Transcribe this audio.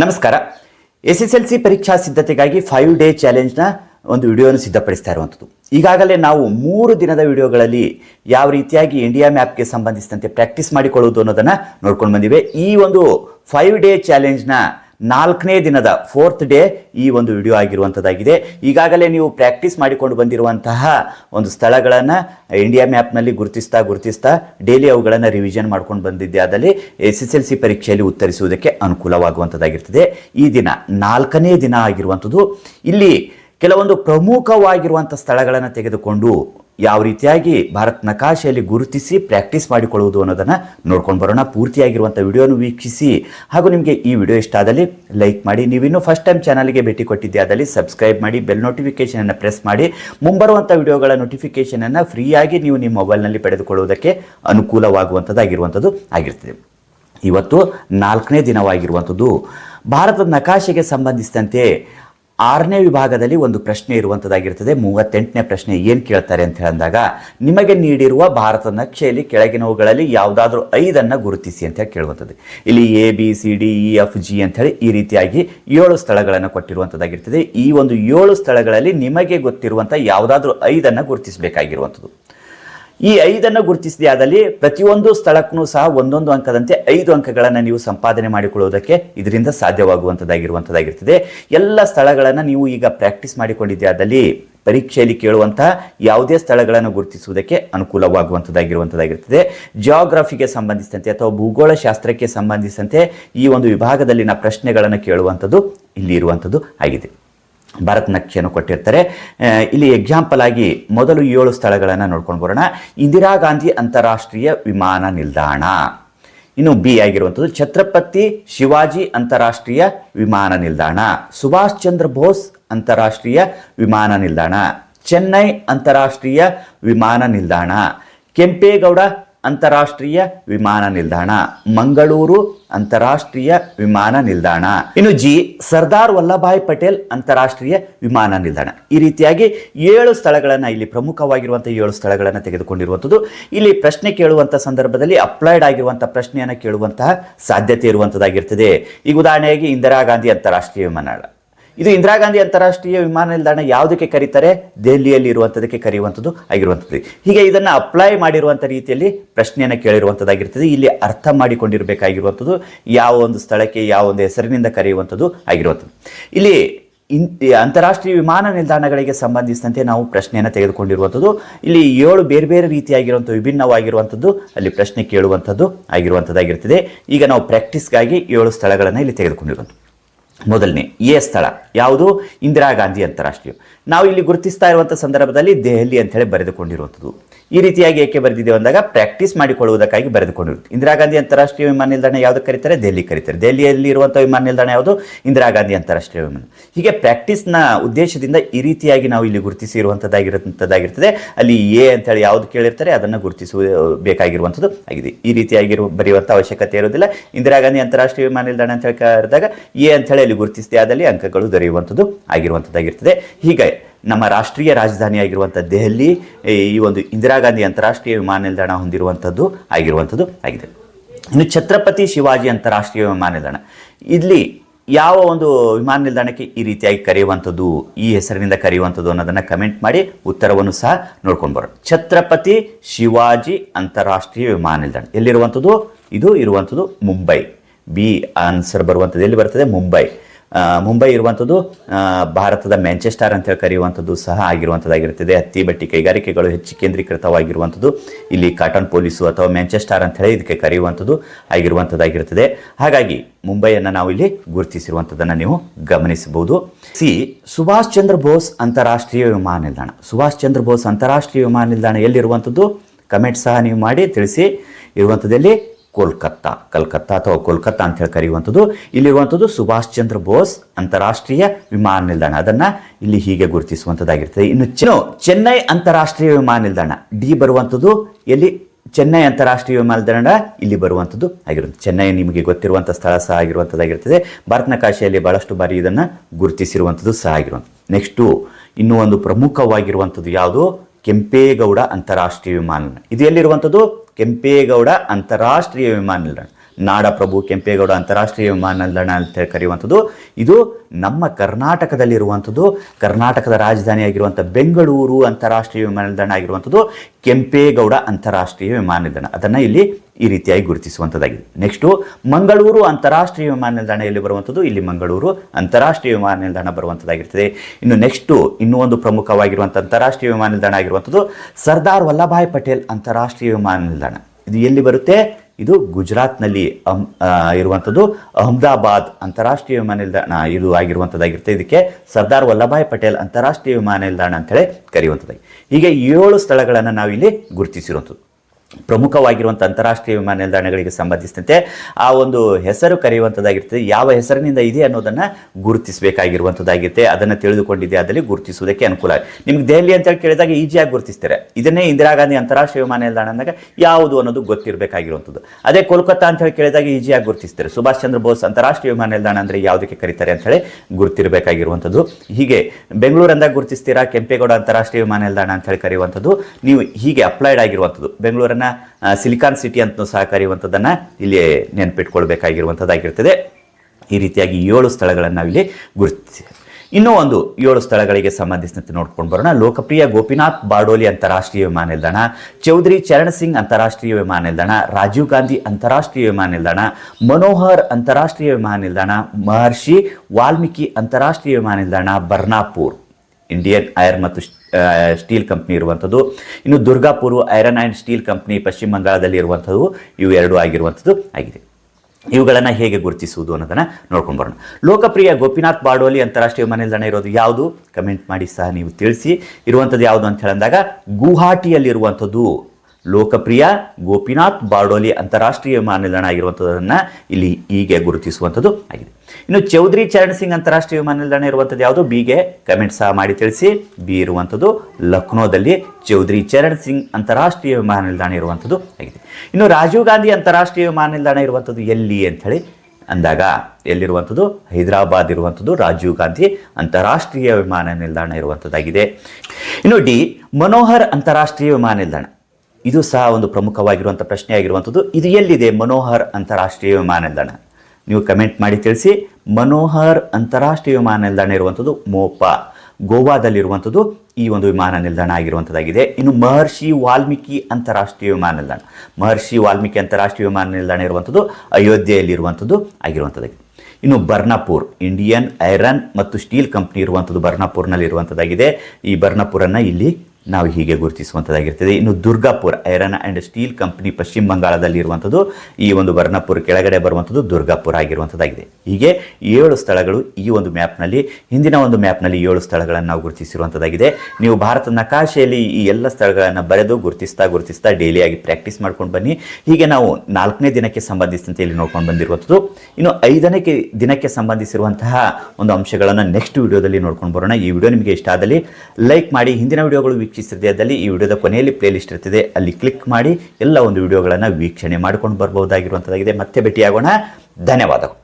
ನಮಸ್ಕಾರ. S S L C ಪರೀಕ್ಷಾ ಸಿದ್ಧತೆಗಾಗಿ five day ಚಾಲೆಂಜ್ನ ಒಂದು ವಿಡಿಯೋನ ಸಿದ್ಧಪಡಿಸ್ತಾ ಇರುವಂಥದ್ದು. ಈಗಾಗಲೇ ನಾವು ಮೂರು ದಿನದ ವಿಡಿಯೋಗಳಲ್ಲಿ ಯಾವ ರೀತಿಯಾಗಿ ಇಂಡಿಯಾ ಮ್ಯಾಪ್ಗೆ ಸಂಬಂಧಿಸಿದಂತೆ ಪ್ರಾಕ್ಟೀಸ್ ಮಾಡಿಕೊಳ್ಳುವುದು ಅನ್ನೋದನ್ನು ನೋಡ್ಕೊಂಡು ಬಂದಿವೆ. ಈ ಒಂದು ಫೈವ್ ಡೇ ಚಾಲೆಂಜ್ನ ನಾಲ್ಕನೇ ದಿನದ ಫೋರ್ತ್ ಡೇ ಈ ಒಂದು ವಿಡಿಯೋ ಆಗಿರುವಂಥದ್ದಾಗಿದೆ ಈಗಾಗಲೇ ನೀವು ಪ್ರಾಕ್ಟೀಸ್ ಮಾಡಿಕೊಂಡು ಬಂದಿರುವಂತಹ ಒಂದು ಸ್ಥಳಗಳನ್ನು ಇಂಡಿಯಾ ಮ್ಯಾಪ್ನಲ್ಲಿ ಗುರುತಿಸ್ತಾ ಗುರುತಿಸ್ತಾ ಡೈಲಿ ಅವುಗಳನ್ನು ರಿವಿಷನ್ ಮಾಡ್ಕೊಂಡು ಬಂದಿದ್ದೆ. ಆದಲ್ಲಿ ಎಸ್ ಎಸ್ ಎಲ್ ಸಿ ಪರೀಕ್ಷೆಯಲ್ಲಿ ಉತ್ತರಿಸುವುದಕ್ಕೆ ಅನುಕೂಲವಾಗುವಂಥದ್ದಾಗಿರ್ತದೆ ಈ ದಿನ ನಾಲ್ಕನೇ ದಿನ ಆಗಿರುವಂಥದ್ದು ಇಲ್ಲಿ ಕೆಲವೊಂದು ಪ್ರಮುಖವಾಗಿರುವಂಥ ಸ್ಥಳಗಳನ್ನು ತೆಗೆದುಕೊಂಡು ಯಾವ ರೀತಿಯಾಗಿ ಭಾರತ್ ನಕಾಶೆಯಲ್ಲಿ ಗುರುತಿಸಿ ಪ್ರಾಕ್ಟೀಸ್ ಮಾಡಿಕೊಳ್ಳುವುದು ಅನ್ನೋದನ್ನು ನೋಡ್ಕೊಂಡು ಬರೋಣ. ಪೂರ್ತಿಯಾಗಿರುವಂಥ ವಿಡಿಯೋನು ವೀಕ್ಷಿಸಿ. ಹಾಗೂ ನಿಮಗೆ ಈ ವಿಡಿಯೋ ಇಷ್ಟ ಆದಲ್ಲಿ ಲೈಕ್ ಮಾಡಿ. ನೀವಿನ್ನೂ ಫಸ್ಟ್ ಟೈಮ್ ಚಾನಲ್ಗೆ ಭೇಟಿ ಕೊಟ್ಟಿದ್ದೆ ಆದಲ್ಲಿ ಸಬ್ಸ್ಕ್ರೈಬ್ ಮಾಡಿ, ಬೆಲ್ ನೋಟಿಫಿಕೇಷನನ್ನು ಪ್ರೆಸ್ ಮಾಡಿ. ಮುಂಬರುವಂಥ ವಿಡಿಯೋಗಳ ನೋಟಿಫಿಕೇಷನನ್ನು ಫ್ರೀಯಾಗಿ ನೀವು ನಿಮ್ಮ ಮೊಬೈಲ್ನಲ್ಲಿ ಪಡೆದುಕೊಳ್ಳುವುದಕ್ಕೆ ಅನುಕೂಲವಾಗುವಂಥದ್ದಾಗಿರುವಂಥದ್ದು ಆಗಿರ್ತದೆ. ಇವತ್ತು ನಾಲ್ಕನೇ ದಿನವಾಗಿರುವಂಥದ್ದು. ಭಾರತದ ನಕಾಶೆಗೆ ಸಂಬಂಧಿಸಿದಂತೆ ಆರನೇ ವಿಭಾಗದಲ್ಲಿ ಒಂದು ಪ್ರಶ್ನೆ ಇರುವಂಥದ್ದಾಗಿರ್ತದೆ ಮೂವತ್ತೆಂಟನೇ ಪ್ರಶ್ನೆ ಏನು ಕೇಳ್ತಾರೆ ಅಂತ ಹೇಳಿದಾಗ, ನಿಮಗೆ ನೀಡಿರುವ ಭಾರತ ನಕ್ಷೆಯಲ್ಲಿ ಕೆಳಗಿನವುಗಳಲ್ಲಿ ಯಾವುದಾದ್ರೂ ಐದನ್ನು ಗುರುತಿಸಿ ಅಂತ ಹೇಳಿ ಕೇಳುವಂಥದ್ದು ಇಲ್ಲಿ A B C D E F G ಅಂತೇಳಿ ಈ ರೀತಿಯಾಗಿ ಏಳು ಸ್ಥಳಗಳನ್ನು ಕೊಟ್ಟಿರುವಂಥದ್ದಾಗಿರ್ತದೆ ಈ ಒಂದು ಏಳು ಸ್ಥಳಗಳಲ್ಲಿ ನಿಮಗೆ ಗೊತ್ತಿರುವಂಥ ಯಾವುದಾದ್ರೂ ಐದನ್ನು ಗುರುತಿಸಬೇಕಾಗಿರುವಂಥದ್ದು ಈ ಐದನ್ನು ಗುರುತಿಸಿದೆ ಆದಲ್ಲಿ ಪ್ರತಿಯೊಂದು ಸ್ಥಳಕ್ಕೂ ಸಹ ಒಂದೊಂದು ಅಂಕದಂತೆ ಐದು ಅಂಕಗಳನ್ನು ನೀವು ಸಂಪಾದನೆ ಮಾಡಿಕೊಳ್ಳುವುದಕ್ಕೆ ಇದರಿಂದ ಸಾಧ್ಯವಾಗುವಂಥದ್ದಾಗಿರುವಂಥದ್ದಾಗಿರ್ತದೆ. ಎಲ್ಲ ಸ್ಥಳಗಳನ್ನು ನೀವು ಈಗ ಪ್ರಾಕ್ಟೀಸ್ ಮಾಡಿಕೊಂಡಿದ್ದೆ ಆದಲ್ಲಿ ಪರೀಕ್ಷೆಯಲ್ಲಿ ಕೇಳುವಂತಹ ಯಾವುದೇ ಸ್ಥಳಗಳನ್ನು ಗುರುತಿಸುವುದಕ್ಕೆ ಅನುಕೂಲವಾಗುವಂಥದ್ದಾಗಿರುವಂಥದ್ದಾಗಿರ್ತದೆ. ಜಿಯೋಗ್ರಫಿಗೆ ಸಂಬಂಧಿಸಿದಂತೆ ಅಥವಾ ಭೂಗೋಳ ಶಾಸ್ತ್ರಕ್ಕೆ ಸಂಬಂಧಿಸಿದಂತೆ ಈ ಒಂದು ವಿಭಾಗದಲ್ಲಿನ ಪ್ರಶ್ನೆಗಳನ್ನು ಕೇಳುವಂಥದ್ದು ಇಲ್ಲಿ ಇರುವಂಥದ್ದು ಆಗಿದೆ. ಭಾರತ್ ನಕ್ಷೆಯನ್ನು ಕೊಟ್ಟಿರ್ತಾರೆ. ಇಲ್ಲಿ ಎಕ್ಸಾಂಪಲ್ ಆಗಿ ಮೊದಲು ಏಳು ಸ್ಥಳಗಳನ್ನು ನೋಡ್ಕೊಂಡು ಬರೋಣ. ಇಂದಿರಾ ಗಾಂಧಿ ಅಂತಾರಾಷ್ಟ್ರೀಯ ವಿಮಾನ ನಿಲ್ದಾಣ. ಇನ್ನು ಬಿ ಆಗಿರುವಂಥದ್ದು ಛತ್ರಪತಿ ಶಿವಾಜಿ ಅಂತಾರಾಷ್ಟ್ರೀಯ ವಿಮಾನ ನಿಲ್ದಾಣ. ಸುಭಾಷ್ ಚಂದ್ರ ಬೋಸ್ ಅಂತಾರಾಷ್ಟ್ರೀಯ ವಿಮಾನ ನಿಲ್ದಾಣ. ಚೆನ್ನೈ ಅಂತಾರಾಷ್ಟ್ರೀಯ ವಿಮಾನ ನಿಲ್ದಾಣ. ಕೆಂಪೇಗೌಡ ಅಂತಾರಾಷ್ಟ್ರೀಯ ವಿಮಾನ ನಿಲ್ದಾಣ. ಮಂಗಳೂರು ಅಂತಾರಾಷ್ಟ್ರೀಯ ವಿಮಾನ ನಿಲ್ದಾಣ. ಇನ್ನು ಜಿ. ಸರ್ದಾರ್ ವಲ್ಲಭಾಯ್ ಪಟೇಲ್ ಅಂತಾರಾಷ್ಟ್ರೀಯ ವಿಮಾನ ನಿಲ್ದಾಣ. ಈ ರೀತಿಯಾಗಿ ಏಳು ಸ್ಥಳಗಳನ್ನು ಇಲ್ಲಿ ಪ್ರಮುಖವಾಗಿರುವಂಥ ಏಳು ಸ್ಥಳಗಳನ್ನು ತೆಗೆದುಕೊಂಡಿರುವಂಥದ್ದು. ಇಲ್ಲಿ ಪ್ರಶ್ನೆ ಕೇಳುವಂಥ ಸಂದರ್ಭದಲ್ಲಿ ಅಪ್ಲೈಡ್ ಆಗಿರುವಂಥ ಪ್ರಶ್ನೆಯನ್ನು ಕೇಳುವಂತಹ ಸಾಧ್ಯತೆ ಇರುವಂಥದ್ದಾಗಿರ್ತದೆ. ಈಗ ಉದಾಹರಣೆಯಾಗಿ ಇಂದಿರಾ ಗಾಂಧಿ ಅಂತಾರಾಷ್ಟ್ರೀಯ ವಿಮಾನ ಇದು ಇಂದಿರಾ ಗಾಂಧಿ ಅಂತಾರಾಷ್ಟ್ರೀಯ ವಿಮಾನ ನಿಲ್ದಾಣ ಯಾವುದಕ್ಕೆ ಕರೀತಾರೆ? ದೆಹಲಿಯಲ್ಲಿ ಇರುವಂಥದ್ದಕ್ಕೆ ಕರೆಯುವಂಥದ್ದು ಆಗಿರುವಂಥದ್ದು ಹೀಗೆ ಇದನ್ನು ಅಪ್ಲೈ ಮಾಡಿರುವಂಥ ರೀತಿಯಲ್ಲಿ ಪ್ರಶ್ನೆಯನ್ನು ಕೇಳಿರುವಂಥದ್ದಾಗಿರ್ತದೆ ಇಲ್ಲಿ ಅರ್ಥ ಮಾಡಿಕೊಂಡಿರಬೇಕಾಗಿರುವಂಥದ್ದು ಯಾವ ಒಂದು ಸ್ಥಳಕ್ಕೆ ಯಾವ ಒಂದು ಹೆಸರಿನಿಂದ ಕರೆಯುವಂಥದ್ದು ಆಗಿರುವಂಥದ್ದು ಇಲ್ಲಿ ಇನ್ ಅಂತಾರಾಷ್ಟ್ರೀಯ ವಿಮಾನ ನಿಲ್ದಾಣಗಳಿಗೆ ಸಂಬಂಧಿಸಿದಂತೆ ನಾವು ಪ್ರಶ್ನೆಯನ್ನು ತೆಗೆದುಕೊಂಡಿರುವಂಥದ್ದು ಇಲ್ಲಿ ಏಳು ಬೇರೆ ಬೇರೆ ರೀತಿಯಾಗಿರುವಂಥ ವಿಭಿನ್ನವಾಗಿರುವಂಥದ್ದು ಅಲ್ಲಿ ಪ್ರಶ್ನೆ ಕೇಳುವಂಥದ್ದು ಆಗಿರುವಂಥದ್ದಾಗಿರ್ತದೆ ಈಗ ನಾವು ಪ್ರಾಕ್ಟೀಸ್ಗಾಗಿ ಏಳು ಸ್ಥಳಗಳನ್ನು ಇಲ್ಲಿ ತೆಗೆದುಕೊಂಡಿರುವಂಥದ್ದು ಮೊದಲನೇ, ಎ ಸ್ಥಳ. ಯಾವುದು? ಇಂದಿರಾ ಗಾಂಧಿ ಅಂತಾರಾಷ್ಟ್ರೀಯ. ನಾವು ಇಲ್ಲಿ ಗುರುತಿಸ್ತಾ ಇರುವಂಥ ಸಂದರ್ಭದಲ್ಲಿ ದೆಹಲಿ ಅಂತ ಹೇಳಿ ಬರೆದುಕೊಂಡಿರುವಂಥದ್ದು. ಈ ರೀತಿಯಾಗಿ ಏಕೆ ಬರೆದಿದೆ ಅಂದಾಗ ಪ್ರಾಕ್ಟೀಸ್ ಮಾಡಿಕೊಳ್ಳುವುದಕ್ಕಾಗಿ ಬರೆದುಕೊಂಡಿರುತ್ತೆ. ಇಂದಿರಾ ಗಾಂಧಿ ಅಂತಾರಾಷ್ಟ್ರೀಯ ವಿಮಾನ ನಿಲ್ದಾಣ ಯಾವುದು ಕರೀತಾರೆ? ದೆಹಲಿ ಕರೀತಾರೆ. ದೆಹಲಿಯಲ್ಲಿ ಇರುವಂಥ ವಿಮಾನ ನಿಲ್ದಾಣ ಯಾವುದು? ಇಂದಿರಾ ಗಾಂಧಿ ಅಂತಾರಾಷ್ಟ್ರೀಯ ವಿಮಾನ. ಹೀಗೆ ಪ್ರಾಕ್ಟೀಸ್ನ ಉದ್ದೇಶದಿಂದ ಈ ರೀತಿಯಾಗಿ ನಾವು ಇಲ್ಲಿ ಗುರುತಿಸಿರುವಂಥದ್ದಾಗಿರುವಂಥದ್ದಾಗಿರ್ತದೆ ಅಲ್ಲಿ ಎ ಅಂತೇಳಿ ಯಾವುದು ಕೇಳಿರ್ತಾರೆ ಅದನ್ನು ಗುರುತಿಸುವ ಬೇಕಾಗಿರುವಂಥದ್ದು ಆಗಿದೆ. ಈ ರೀತಿಯಾಗಿ ಬರೆಯುವಂಥ ಅವಶ್ಯಕತೆ ಇರೋದಿಲ್ಲ ಇಂದಿರಾ ಗಾಂಧಿ ಅಂತಾರಾಷ್ಟ್ರೀಯ ವಿಮಾನ ನಿಲ್ದಾಣ ಅಂತ ಕರೆದಾಗ ಎ ಅಂತೇಳಿ ಅಲ್ಲಿ ಗುರುತಿಸಿದೆ ಆದಲ್ಲಿ ಅಂಕಗಳು ದೊರೆಯುವಂಥದ್ದು ಆಗಿರುವಂಥದ್ದಾಗಿರ್ತದೆ ಹೀಗೆ ನಮ್ಮ ರಾಷ್ಟ್ರೀಯ ರಾಜಧಾನಿಯಾಗಿರುವಂಥ ದೆಹಲಿ, ಈ ಒಂದು ಇಂದಿರಾ ಗಾಂಧಿ ಅಂತಾರಾಷ್ಟ್ರೀಯ ವಿಮಾನ ನಿಲ್ದಾಣ ಹೊಂದಿರುವಂಥದ್ದು ಆಗಿರುವಂಥದ್ದು ಆಗಿದೆ. ಇನ್ನು ಛತ್ರಪತಿ ಶಿವಾಜಿ ಅಂತಾರಾಷ್ಟ್ರೀಯ ವಿಮಾನ ನಿಲ್ದಾಣ. ಇಲ್ಲಿ ಯಾವ ಒಂದು ವಿಮಾನ ನಿಲ್ದಾಣಕ್ಕೆ ಈ ರೀತಿಯಾಗಿ ಕರೆಯುವಂಥದ್ದು, ಈ ಹೆಸರಿನಿಂದ ಕರೆಯುವಂಥದ್ದು ಅನ್ನೋದನ್ನು ಕಮೆಂಟ್ ಮಾಡಿ, ಉತ್ತರವನ್ನು ಸಹ ನೋಡ್ಕೊಂಡು ಬರೋಣ. ಛತ್ರಪತಿ ಶಿವಾಜಿ ಅಂತಾರಾಷ್ಟ್ರೀಯ ವಿಮಾನ ನಿಲ್ದಾಣ. ಎಲ್ಲಿರುವಂಥದ್ದು? ಇದು ಇರುವಂಥದ್ದು ಮುಂಬೈ. ಬಿ, ಆನ್ಸರ್ ಬರುವಂಥದ್ದು ಎಲ್ಲಿ ಬರ್ತದೆ? ಮುಂಬೈ. ಮುಂಬೈ ಇರುವಂಥದ್ದು ಭಾರತದ ಮ್ಯಾಂಚೆಸ್ಟರ್ ಅಂತೇಳಿ ಕರೆಯುವಂಥದ್ದು ಸಹ ಆಗಿರುವಂಥದ್ದಾಗಿರುತ್ತದೆ. ಹತ್ತಿ ಬಟ್ಟಿ ಕೈಗಾರಿಕೆಗಳು ಹೆಚ್ಚು ಕೇಂದ್ರೀಕೃತವಾಗಿರುವಂಥದ್ದು. ಇಲ್ಲಿ ಕಾಟನ್ ಪೊಲೀಸು ಅಥವಾ ಮ್ಯಾಂಚೆಸ್ಟರ್ ಅಂತ ಹೇಳಿ ಇದಕ್ಕೆ ಕರೆಯುವಂಥದ್ದು ಆಗಿರುವಂಥದ್ದಾಗಿರುತ್ತದೆ. ಹಾಗಾಗಿ ಮುಂಬೈಯನ್ನು ನಾವು ಇಲ್ಲಿ ಗುರುತಿಸಿರುವಂಥದ್ದನ್ನು ನೀವು ಗಮನಿಸಬಹುದು. ಸಿ, ಸುಭಾಷ್ ಚಂದ್ರ ಬೋಸ್ ಅಂತಾರಾಷ್ಟ್ರೀಯ ವಿಮಾನ ನಿಲ್ದಾಣ. ಸುಭಾಷ್ ಚಂದ್ರ ಬೋಸ್ ಅಂತಾರಾಷ್ಟ್ರೀಯ ವಿಮಾನ ನಿಲ್ದಾಣ ಎಲ್ಲಿರುವಂಥದ್ದು? ಕಮೆಂಟ್ ಸಹ ನೀವು ಮಾಡಿ ತಿಳಿಸಿ. ಇರುವಂಥದ್ದಲ್ಲಿ ಕೋಲ್ಕತ್ತಾ, ಕಲ್ಕತ್ತಾ ಅಥವಾ ಕೋಲ್ಕತ್ತಾ ಅಂತ ಹೇಳಿ ಕರೆಯುವಂಥದ್ದು. ಇಲ್ಲಿರುವಂಥದ್ದು ಸುಭಾಷ್ ಚಂದ್ರ ಬೋಸ್ ಅಂತಾರಾಷ್ಟ್ರೀಯ ವಿಮಾನ ನಿಲ್ದಾಣ. ಅದನ್ನು ಇಲ್ಲಿ ಹೀಗೆ ಗುರುತಿಸುವಂಥದ್ದಾಗಿರ್ತದೆ. ಇನ್ನು ಚೆನ್ನೋ, ಚೆನ್ನೈ ಅಂತಾರಾಷ್ಟ್ರೀಯ ವಿಮಾನ ನಿಲ್ದಾಣ. ಡಿ ಬರುವಂಥದ್ದು ಎಲ್ಲಿ? ಚೆನ್ನೈ ಅಂತಾರಾಷ್ಟ್ರೀಯ ವಿಮಾನ ನಿಲ್ದಾಣ ಇಲ್ಲಿ ಬರುವಂಥದ್ದು ಆಗಿರುತ್ತೆ ಚೆನ್ನೈ ನಿಮಗೆ ಗೊತ್ತಿರುವಂಥ ಸ್ಥಳ ಸಹ ಆಗಿರುವಂಥದ್ದಾಗಿರ್ತದೆ. ಭಾರತನ ನಕಾಶೆಯಲ್ಲಿ ಬಹಳಷ್ಟು ಬಾರಿ ಇದನ್ನು ಗುರುತಿಸಿರುವಂಥದ್ದು ಸಹ ಆಗಿರುವಂಥದ್ದು. ನೆಕ್ಸ್ಟು, ಇನ್ನೂ ಒಂದು ಪ್ರಮುಖವಾಗಿರುವಂಥದ್ದು ಯಾವುದು? ಕೆಂಪೇಗೌಡ ಅಂತಾರಾಷ್ಟ್ರೀಯ ವಿಮಾನ ಇದು ಎಲ್ಲಿರುವಂಥದ್ದು? ಕೆಂಪೇಗೌಡ ಅಂತಾರಾಷ್ಟ್ರೀಯ ವಿಮಾನ ನಿಲ್ದಾಣ. ನಾಡಪ್ರಭು ಕೆಂಪೇಗೌಡ ಅಂತಾರಾಷ್ಟ್ರೀಯ ವಿಮಾನ ನಿಲ್ದಾಣ ಅಂತ ಕರೆಯುವಂಥದ್ದು. ಇದು ನಮ್ಮ ಕರ್ನಾಟಕದಲ್ಲಿರುವಂಥದ್ದು, ಕರ್ನಾಟಕದ ರಾಜಧಾನಿಯಾಗಿರುವಂಥ ಬೆಂಗಳೂರು ಅಂತಾರಾಷ್ಟ್ರೀಯ ವಿಮಾನ ನಿಲ್ದಾಣ ಆಗಿರುವಂಥದ್ದು, ಕೆಂಪೇಗೌಡ ಅಂತಾರಾಷ್ಟ್ರೀಯ ವಿಮಾನ ನಿಲ್ದಾಣ. ಅದನ್ನು ಇಲ್ಲಿ ಈ ರೀತಿಯಾಗಿ ಗುರುತಿಸುವಂಥದ್ದಾಗಿದೆ. ನೆಕ್ಸ್ಟು ಮಂಗಳೂರು ಅಂತಾರಾಷ್ಟ್ರೀಯ ವಿಮಾನ ನಿಲ್ದಾಣ ಎಲ್ಲಿ ಬರುವಂಥದ್ದು? ಇಲ್ಲಿ ಮಂಗಳೂರು ಅಂತಾರಾಷ್ಟ್ರೀಯ ವಿಮಾನ ನಿಲ್ದಾಣ ಬರುವಂಥದ್ದಾಗಿರ್ತದೆ. ಇನ್ನು ನೆಕ್ಸ್ಟು ಇನ್ನೂ ಒಂದು ಪ್ರಮುಖವಾಗಿರುವಂಥ ಅಂತಾರಾಷ್ಟ್ರೀಯ ವಿಮಾನ ನಿಲ್ದಾಣ ಆಗಿರುವಂಥದ್ದು, ಸರ್ದಾರ್ ವಲ್ಲಭಾಯ್ ಪಟೇಲ್ ಅಂತಾರಾಷ್ಟ್ರೀಯ ವಿಮಾನ ನಿಲ್ದಾಣ. ಇದು ಎಲ್ಲಿ ಬರುತ್ತೆ? ಇದು ಗುಜರಾತ್ನಲ್ಲಿ ಅಹ್ ಇರುವಂಥದ್ದು ಅಹಮದಾಬಾದ್ ಅಂತಾರಾಷ್ಟ್ರೀಯ ವಿಮಾನ ನಿಲ್ದಾಣ. ಇದು ಆಗಿರುವಂಥದ್ದಾಗಿರುತ್ತೆ ಇದಕ್ಕೆ ಸರ್ದಾರ್ ವಲ್ಲಭಾಯ್ ಪಟೇಲ್ ಅಂತಾರಾಷ್ಟ್ರೀಯ ವಿಮಾನ ನಿಲ್ದಾಣ ಅಂತೇಳಿ ಕರೆಯುವಂಥದ್ದಾಗಿ ಹೀಗೆ ಏಳು ಸ್ಥಳಗಳನ್ನು ನಾವಿಲ್ಲಿ ಗುರುತಿಸಿರುವಂಥದ್ದು ಪ್ರಮುಖವಾಗಿರುವಂಥ ಅಂತಾರಾಷ್ಟ್ರೀಯ ವಿಮಾನ ನಿಲ್ದಾಣಗಳಿಗೆ ಸಂಬಂಧಿಸಿದಂತೆ ಆ ಒಂದು ಹೆಸರು ಕರೆಯುವಂಥದ್ದಾಗಿರ್ತದೆ. ಯಾವ ಹೆಸರಿನಿಂದ ಇದೆ ಅನ್ನೋದನ್ನು ಗುರುತಿಸಬೇಕಾಗಿರುವಂಥದ್ದಾಗಿರುತ್ತೆ. ಅದನ್ನು ತಿಳಿದುಕೊಂಡಿದೆ, ಅದರಲ್ಲಿ ಗುರುತಿಸುವುದಕ್ಕೆ ಅನುಕೂಲ ನಿಮ್ಗೆ ದೆಹಲಿ ಅಂತೇಳಿ ಕೇಳಿದಾಗ ಈಜಿಯಾಗಿ ಗುರುತಿಸ್ತಾರೆ. ಇದನ್ನೇ ಇಂದಿರಾ ಗಾಂಧಿ ಅಂತಾರಾಷ್ಟ್ರೀಯ ವಿಮಾನ ನಿಲ್ದಾಣ ಅಂದಾಗ ಯಾವುದು ಅನ್ನೋದು ಗೊತ್ತಿರಬೇಕಾಗಿರುವಂಥದ್ದು. ಅದೇ ಕೋಲ್ಕತ್ತಾ ಅಂತ ಹೇಳಿ ಕೇಳಿದಾಗ ಈಜಿಯಾಗಿ ಗುರುತಿಸ್ತಾರೆ. ಸುಭಾಷ್ ಚಂದ್ರ ಬೋಸ್ ಅಂತಾರಾಷ್ಟ್ರೀಯ ವಿಮಾನ ನಿಲ್ದಾಣ ಅಂದರೆ ಯಾವುದಕ್ಕೆ ಕರೀತಾರೆ ಅಂತ ಹೇಳಿ ಗುರುತಿರಬೇಕಾಗಿರುವಂಥದ್ದು. ಹೀಗೆ ಬೆಂಗಳೂರು ಅಂದಾಗ ಗುರುತಿಸ್ತೀರಾ, ಕೆಂಪೇಗೌಡ ಅಂತಾರಾಷ್ಟ್ರೀಯ ವಿಮಾನ ನಿಲ್ದಾಣ ಅಂತ ಹೇಳಿ ಕರೆಯುವಂಥದ್ದು. ನೀವು ಹೀಗೆ ಅಪ್ಲೈಡ್ ಆಗಿರುವಂಥದ್ದು. ಬೆಂಗಳೂರನ್ನ ಆ, ಸಿಲಿಕಾನ್ ಸಿಟಿ ಅಂತ ಸಹ ಕರೆಯುವಂಥದ್ದನ್ನು ಇಲ್ಲಿ ನೆನಪಿಟ್ಕೊಳ್ಬೇಕಾಗಿರುವಂಥದ್ದಾಗಿರ್ತದೆ ಈ ರೀತಿಯಾಗಿ ಏಳು ಸ್ಥಳಗಳನ್ನು ನಾವಿಲ್ಲಿ ಗುರುತಿಸಿ ಇನ್ನೂ ಒಂದು ಏಳು ಸ್ಥಳಗಳಿಗೆ ಸಂಬಂಧಿಸಿದಂತೆ ನೋಡ್ಕೊಂಡು ಬರೋಣ. ಲೋಕಪ್ರಿಯ ಗೋಪಿನಾಥ್ ಬಾಡೋಲಿ ಅಂತಾರಾಷ್ಟ್ರೀಯ ವಿಮಾನ ನಿಲ್ದಾಣ ಚೌಧರಿ ಚರಣ್ ಸಿಂಗ್ ಅಂತಾರಾಷ್ಟ್ರೀಯ ವಿಮಾನ ನಿಲ್ದಾಣ ರಾಜೀವ್ ಗಾಂಧಿ ಅಂತಾರಾಷ್ಟ್ರೀಯ ವಿಮಾನ ನಿಲ್ದಾಣ ಮನೋಹರ್ ಅಂತಾರಾಷ್ಟ್ರೀಯ ವಿಮಾನ ನಿಲ್ದಾಣ ಮಹರ್ಷಿ ವಾಲ್ಮೀಕಿ ಅಂತಾರಾಷ್ಟ್ರೀಯ ವಿಮಾನ ನಿಲ್ದಾಣ ಬರ್ನಾಪುರ್. ಇಂಡಿಯನ್ ಐರನ್ ಮತ್ತು ಸ್ಟೀಲ್ ಕಂಪ್ನಿ ಇರುವಂಥದ್ದು. ಇನ್ನು Durgapur iron and steel company ಪಶ್ಚಿಮ ಬಂಗಾಳದಲ್ಲಿ ಇರುವಂಥದ್ದು, ಇವು ಎರಡು ಆಗಿರುವಂಥದ್ದು ಆಗಿದೆ. ಇವುಗಳನ್ನು ಹೇಗೆ ಗುರುತಿಸುವುದು ಅನ್ನೋದನ್ನು ನೋಡ್ಕೊಂಡು ಬರೋಣ. ಲೋಕಪ್ರಿಯ ಗೋಪಿನಾಥ್ ಬಾಡೋಲಿ ಅಂತಾರಾಷ್ಟ್ರೀಯ ವಿಮಾನ ನಿಲ್ದಾಣ ಇರೋದು ಯಾವುದು? ಕಮೆಂಟ್ ಮಾಡಿ ಸಹ ನೀವು ತಿಳಿಸಿ. ಇರುವಂಥದ್ದು ಯಾವುದು ಅಂತ ಹೇಳಿದಾಗ, ಗುವಾಹಟಿಯಲ್ಲಿರುವಂಥದ್ದು ಲೋಕಪ್ರಿಯ ಗೋಪಿನಾಥ್ ಬಾರ್ಡೋಲಿ ಅಂತಾರಾಷ್ಟ್ರೀಯ ವಿಮಾನ ನಿಲ್ದಾಣ ಆಗಿರುವಂಥದ್ದನ್ನು ಇಲ್ಲಿ ಹೀಗೆ ಗುರುತಿಸುವಂಥದ್ದು ಆಗಿದೆ. ಇನ್ನು ಚೌಧರಿ ಚರಣ್ ಸಿಂಗ್ ಅಂತಾರಾಷ್ಟ್ರೀಯ ವಿಮಾನ ನಿಲ್ದಾಣ ಇರುವಂಥದ್ದು ಯಾವುದು? ಬಿಗೆ ಕಮೆಂಟ್ ಸಹ ಮಾಡಿ ತಿಳಿಸಿ. ಬಿ ಇರುವಂಥದ್ದು ಲಕ್ನೋದಲ್ಲಿ ಚೌಧರಿ ಚರಣ್ ಸಿಂಗ್ ಅಂತಾರಾಷ್ಟ್ರೀಯ ವಿಮಾನ ನಿಲ್ದಾಣ ಇರುವಂಥದ್ದು ಆಗಿದೆ. ಇನ್ನು ರಾಜೀವ್ ಗಾಂಧಿ ಅಂತಾರಾಷ್ಟ್ರೀಯ ವಿಮಾನ ನಿಲ್ದಾಣ ಇರುವಂಥದ್ದು ಎಲ್ಲಿ ಅಂಥೇಳಿ ಅಂದಾಗ ಎಲ್ಲಿರುವಂಥದ್ದು ಹೈದರಾಬಾದ್ ಇರುವಂಥದ್ದು ರಾಜೀವ್ ಗಾಂಧಿ ಅಂತಾರಾಷ್ಟ್ರೀಯ ವಿಮಾನ ನಿಲ್ದಾಣ ಇರುವಂಥದ್ದಾಗಿದೆ ಇನ್ನು ಡಿ ಮನೋಹರ್ ಅಂತಾರಾಷ್ಟ್ರೀಯ ವಿಮಾನ ನಿಲ್ದಾಣ ಇದು ಸಹ ಒಂದು ಪ್ರಮುಖವಾಗಿರುವಂಥ ಪ್ರಶ್ನೆ ಆಗಿರುವಂಥದ್ದು ಇದು ಎಲ್ಲಿದೆ? ಮನೋಹರ್ ಅಂತಾರಾಷ್ಟ್ರೀಯ ವಿಮಾನ ನಿಲ್ದಾಣ. ನೀವು ಕಮೆಂಟ್ ಮಾಡಿ ತಿಳಿಸಿ. ಮನೋಹರ್ ಅಂತಾರಾಷ್ಟ್ರೀಯ ವಿಮಾನ ನಿಲ್ದಾಣ ಇರುವಂಥದ್ದು ಮೋಪಾ. ಗೋವಾದಲ್ಲಿರುವಂಥದ್ದು ಈ ಒಂದು ವಿಮಾನ ನಿಲ್ದಾಣ ಆಗಿರುವಂಥದ್ದಾಗಿದೆ. ಇನ್ನು ಮಹರ್ಷಿ ವಾಲ್ಮೀಕಿ ಅಂತಾರಾಷ್ಟ್ರೀಯ ವಿಮಾನ ನಿಲ್ದಾಣ. ಮಹರ್ಷಿ ವಾಲ್ಮೀಕಿ ಅಂತಾರಾಷ್ಟ್ರೀಯ ವಿಮಾನ ನಿಲ್ದಾಣ ಇರುವಂಥದ್ದು ಅಯೋಧ್ಯೆಯಲ್ಲಿರುವಂಥದ್ದು ಆಗಿರುವಂಥದ್ದಾಗಿದೆ. ಇನ್ನು ಬರ್ನಾಪುರ್ ಇಂಡಿಯನ್ ಐರನ್ ಮತ್ತು ಸ್ಟೀಲ್ ಕಂಪ್ನಿ ಇರುವಂಥದ್ದು ಬರ್ನಾಪುರ್ನಲ್ಲಿ ಇರುವಂಥದ್ದಾಗಿದೆ ಈ ಬರ್ನಾಪುರನ್ನು ಇಲ್ಲಿ ನಾವು ಹೀಗೆ ಗುರುತಿಸುವಂಥದ್ದಾಗಿರ್ತದೆ ಇನ್ನು Durgapur iron and steel company ಪಶ್ಚಿಮ ಬಂಗಾಳದಲ್ಲಿ ಇರುವಂಥದ್ದು ಈ ಒಂದು ವರ್ಣಪುರ್ ಕೆಳಗಡೆ ಬರುವಂಥದ್ದು ದುರ್ಗಾಪುರ ಆಗಿರುವಂಥದ್ದಾಗಿದೆ ಹೀಗೆ ಏಳು ಸ್ಥಳಗಳು ಈ ಒಂದು ಮ್ಯಾಪ್ನಲ್ಲಿ, ಹಿಂದಿನ ಒಂದು ಮ್ಯಾಪ್ನಲ್ಲಿ ಏಳು ಸ್ಥಳಗಳನ್ನು ನಾವು ಗುರುತಿಸಿರುವಂಥದ್ದಾಗಿದೆ ನೀವು ಭಾರತ ನಕಾಶೆಯಲ್ಲಿ ಈ ಎಲ್ಲ ಸ್ಥಳಗಳನ್ನು ಬರೆದು ಗುರುತಿಸ್ತಾ ಗುರುತಿಸ್ತಾ ಡೈಲಿಯಾಗಿ ಪ್ರಾಕ್ಟೀಸ್ ಮಾಡ್ಕೊಂಡು ಬನ್ನಿ. ಹೀಗೆ ನಾವು ನಾಲ್ಕನೇ ದಿನಕ್ಕೆ ಸಂಬಂಧಿಸಿದಂತೆ ಇಲ್ಲಿ ನೋಡ್ಕೊಂಡು ಬಂದಿರುವಂಥದ್ದು ಇನ್ನು ಐದನೇ ದಿನಕ್ಕೆ ಸಂಬಂಧಿಸಿರುವಂತಹ ಒಂದು ಅಂಶಗಳನ್ನು ನೆಕ್ಸ್ಟ್ ವಿಡಿಯೋದಲ್ಲಿ ನೋಡ್ಕೊಂಡು ಬರೋಣ. ಈ ವಿಡಿಯೋ ನಿಮಗೆ ಇಷ್ಟ ಆದಲ್ಲಿ ಲೈಕ್ ಮಾಡಿ. ಹಿಂದಿನ ವಿಡಿಯೋಗಳು ವೀಕ್ಷಿಸಿದಲ್ಲಿ ಈ ವಿಡಿಯೋದ ಕೊನೆಯಲ್ಲಿ ಪ್ಲೇಲಿಸ್ಟ್ ಇರ್ತದೆ. ಅಲ್ಲಿ ಕ್ಲಿಕ್ ಮಾಡಿ ಎಲ್ಲ ಒಂದು ವಿಡಿಯೋಗಳನ್ನು ವೀಕ್ಷಣೆ ಮಾಡ್ಕೊಂಡು ಬರ್ಬೋದಾಗಿರುವಂಥದ್ದಾಗಿದೆ ಮತ್ತೆ ಭೇಟಿಯಾಗೋಣ. ಧನ್ಯವಾದಗಳು.